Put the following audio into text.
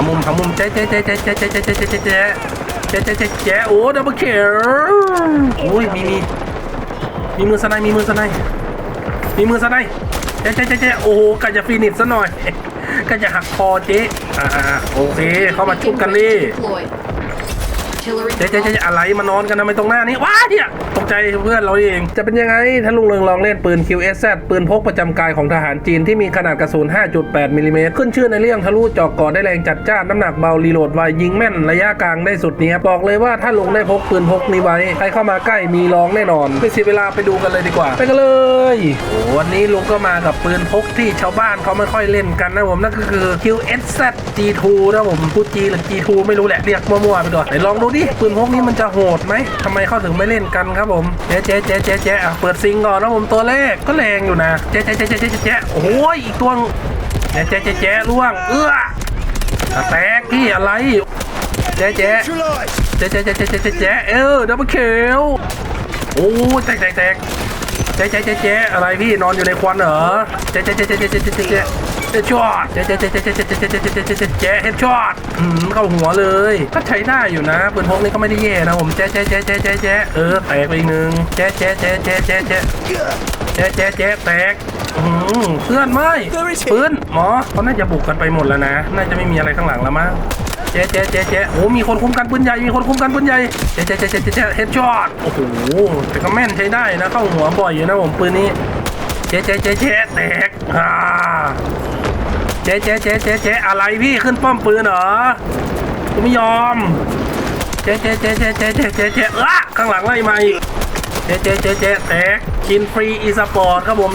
ามุมหามุมเจ๊เจ๊เจ๊เจ๊เจ๊เจ๊เจ๊เจ๊เจ๊เจ๊เจ๊เจ๊เจ๊เจ๊เจ๊โอ้ดับเบิลเคโอ้ยมีมีมีมือสไนมีมือสไนมีมือสไนเจ๊เจ๊เจ๊เจ๊โอ้โหกะจะฟินิชซะหน่อยกะจะหักคอเจ๊อ่าโอเค เข้ามาชุบกันเลย เจ๊เจ๊เจ๊อะไรมานอนกันทำไมตรงหน้านี้ว้าเนี่ยตกใจเพื่อนเราเอง จะเป็นยังไงถ้าลุงเริงลองเล่นปืน QSZ ปืนพกประจำกายของทหารจีนที่มีขนาดกระสุน 5.8 มิลลิเมตรขึ้นชื่อในเรื่องทะลุเจาะก่อได้แรงจัดจ้านน้ำหนักเบารีโหลดไวยิงแม่นระยะกลางได้สุดเนี้ยบบอกเลยว่าถ้าลุงได้พกปืนพกนี้ไว้ใครเข้ามาใกล้มีร้องแน่นอนไม่เสียเวลาไปดูกันเลยดีกว่า ไปกันเลยโอ้วันนี้ลุงก็มากับปืนพกที่ชาวบ้านเขาไม่ค่อยเล่นกันนะผมนั่นก็คือ QSZ G2 นะผมพูด G หรือ G2 ไม่รู้แหละเรียกมั่วๆไปก่อนไหนลองดูดิปืนพกนี้มันจะโหดไหมทำไมเขาถึงไม่เล่นกันครับผมเจ๊เจ๊เจ๊เจ๊เจ๊อะเปิดซิงก่อนนะผมตัวแรกก็แรงอยู่นะเจ๊เจ๊เจ๊เจ๊เจ๊เจ๊โอ้ยอีกตัวเจ๊เจ๊เจ๊เจ๊ล่วงเอื้อแตกพี่อะไรเจ๊เจ๊เจ๊เจ๊เจ๊เจ๊เจ๊เจ๊เจ๊เออดับเบิลคิลโอ้ยแตกแตกแตกเจ๊เจ๊เจ๊เจ๊อะไรพี่นอนอยู่ในควันเหรอเจ๊เจ๊เจ๊เจ๊เจ๊เจ๊เจ๊ เจ๊เจ๊เจ๊ช็อตเจ๊เจ๊เจ๊เจ๊เจ๊เจ๊เจ๊เจ๊เจ๊เจ๊เฮดช็อตอืมเข้าหัวเลย ก็ใช้ได้อยู่นะปืนพกนี่ก็ไม่ได้แย่นะผมเจ๊เจ๊เจ๊เจ๊เจ๊เจ๊เออแตกไปอีกหนึ่งเจ๊เจ๊เจ๊เจ๊เจ๊เจ๊เจ๊เจ๊เจ๊แตกอืมเพื่อนไม่ปืนหมอเขาน่าจะบุกกันไปหมดแล้วนะ น่าจะไม่มีอะไรข้างหลังแล้วมั้งเจ๊เจ๊เจ๊เจ๊โอ้มีคนคุ้มกันปืนใหญ่ มีคนคุ้มกันปืนใหญ่ เจ๊เจ๊เจ๊เจ๊เจ๊เฮดช็อต โอ้โห แต่ก็แม่นใช้ได้นะ เข้าหัวบ่อยอยู่นะผมปืนนี้ เจ๊เจ๊เจ๊เจ๊แตกอ่า เจ๊เจ๊เจ๊เจ๊เจ๊อะไรพี่ขึ้นป้อมปืนเหรอกูไม่ยอม เจ๊เจ๊เจ๊เจ๊เจ๊เจ๊เจ๊เจ๊เออข้างหลังไล่มาอีก เจ๊เจ๊เจ๊เจ๊แตกกินฟรีอีสปอร์ตครับผม